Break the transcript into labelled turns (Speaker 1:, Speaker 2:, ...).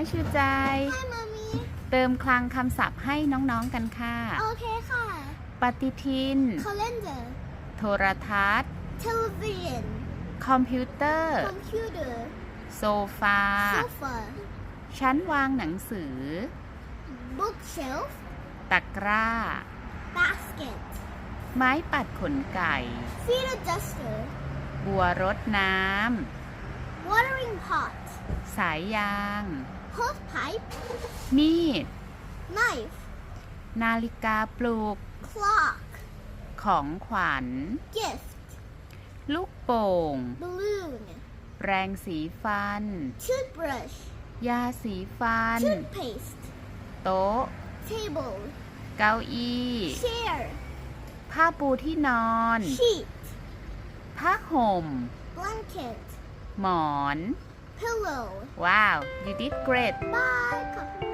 Speaker 1: Hi ชูใจ
Speaker 2: Hi mommy
Speaker 1: เติมคลังคำศัพท์ให้น้องๆกันค่ะ
Speaker 2: โอเคค่ะ
Speaker 1: ปฏิทิน
Speaker 2: calendar
Speaker 1: โทรทัศน์
Speaker 2: television
Speaker 1: คอมพิวเตอร์
Speaker 2: computer
Speaker 1: โซฟา
Speaker 2: sofa
Speaker 1: ชั้นวางหนังสือ
Speaker 2: bookshelf
Speaker 1: ตะกร้า
Speaker 2: basket
Speaker 1: ไม้ปัดขนไก่
Speaker 2: feeder duster
Speaker 1: บัวรดน้
Speaker 2: watering pot ำ
Speaker 1: สายยาง
Speaker 2: hose pipe
Speaker 1: มีด
Speaker 2: knife
Speaker 1: นาฬิกาปลุก
Speaker 2: clock
Speaker 1: ของขวัญ
Speaker 2: gift
Speaker 1: ลูกโป่ง
Speaker 2: balloon
Speaker 1: แปรงสีฟัน
Speaker 2: toothbrush
Speaker 1: ยาสีฟัน
Speaker 2: toothpaste
Speaker 1: โต๊ะ
Speaker 2: table
Speaker 1: เก้าอี้
Speaker 2: chair
Speaker 1: ผ้าปูที่นอน
Speaker 2: sheet
Speaker 1: ผ้าห่ม
Speaker 2: blanket
Speaker 1: หมอน
Speaker 2: pillow.
Speaker 1: Wow, you did great.
Speaker 2: Bye.